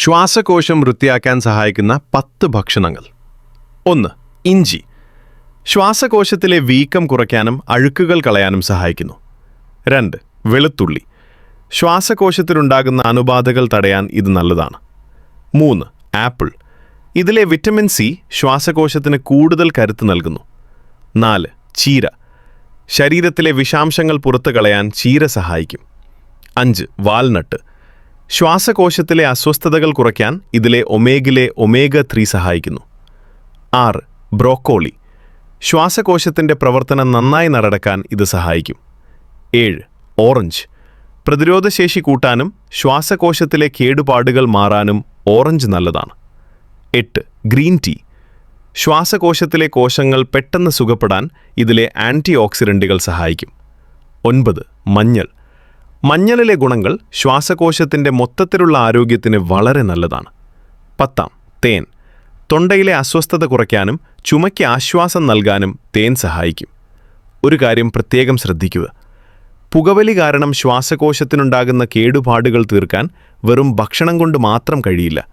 ശ്വാസകോശം വൃത്തിയാക്കാൻ സഹായിക്കുന്ന പത്ത് ഭക്ഷണങ്ങൾ. ഒന്ന് ഇഞ്ചി. ശ്വാസകോശത്തിലെ വീക്കം കുറയ്ക്കാനും അഴുക്കുകൾ കളയാനും സഹായിക്കുന്നു. രണ്ട് വെളുത്തുള്ളി. ശ്വാസകോശത്തിലുണ്ടാകുന്ന അണുബാധകൾ തടയാൻ ഇത് നല്ലതാണ്. മൂന്ന് ആപ്പിൾ. ഇതിലെ വിറ്റമിൻ സി ശ്വാസകോശത്തിന് കൂടുതൽ കരുത്ത് നൽകുന്നു. നാല് ചീര. ശരീരത്തിലെ വിഷാംശങ്ങൾ പുറത്തു കളയാൻ ചീര സഹായിക്കും. അഞ്ച് വാൽനട്ട്. ശ്വാസകോശത്തിലെ അസ്വസ്ഥതകൾ കുറയ്ക്കാൻ ഇതിലെ ഒമേഗിലെ ഒമേഗ ത്രീ സഹായിക്കുന്നു. ആറ് ബ്രോക്കോളി. ശ്വാസകോശത്തിന്റെ പ്രവർത്തനം നന്നായി നടക്കാൻ ഇത് സഹായിക്കും. ഏഴ് ഓറഞ്ച്. പ്രതിരോധശേഷി കൂട്ടാനും ശ്വാസകോശത്തിലെ കേടുപാടുകൾ മാറാനും ഓറഞ്ച് നല്ലതാണ്. എട്ട് ഗ്രീൻ ടീ. ശ്വാസകോശത്തിലെ കോശങ്ങൾ പെട്ടെന്ന് സുഖപ്പെടാൻ ഇതിലെ ആന്റി ഓക്സിഡന്റുകൾ സഹായിക്കും. ഒൻപത് മഞ്ഞൾ. മഞ്ഞളിലെ ഗുണങ്ങൾ ശ്വാസകോശത്തിന്റെ മൊത്തത്തിലുള്ള ആരോഗ്യത്തിന് വളരെ നല്ലതാണ്. പത്താം തേൻ. തൊണ്ടയിലെ അസ്വസ്ഥത കുറയ്ക്കാനും ചുമയ്ക്ക് ആശ്വാസം നൽകാനും തേൻ സഹായിക്കും. ഒരു കാര്യം പ്രത്യേകം ശ്രദ്ധിക്കുക. പുകവലി കാരണം ശ്വാസകോശത്തിനുണ്ടാകുന്ന കേടുപാടുകൾ തീർക്കാൻ വെറും ഭക്ഷണം കൊണ്ട് മാത്രം കഴിയില്ല.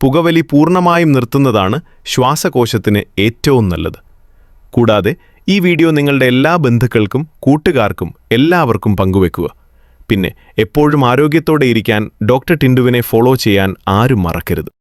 പുകവലി പൂർണമായും നിർത്തുന്നതാണ് ശ്വാസകോശത്തിന് ഏറ്റവും നല്ലത്. കൂടാതെ ഈ വീഡിയോ നിങ്ങളുടെ എല്ലാ ബന്ധുക്കൾക്കും കൂട്ടുകാർക്കും എല്ലാവർക്കും പങ്കുവെക്കുക. പിന്നെ എപ്പോഴും ആരോഗ്യത്തോടെ ഇരിക്കാൻ ഡോക്ടർ ടിൻഡുവിനെ ഫോളോ ചെയ്യാൻ ആരും മറക്കരുത്.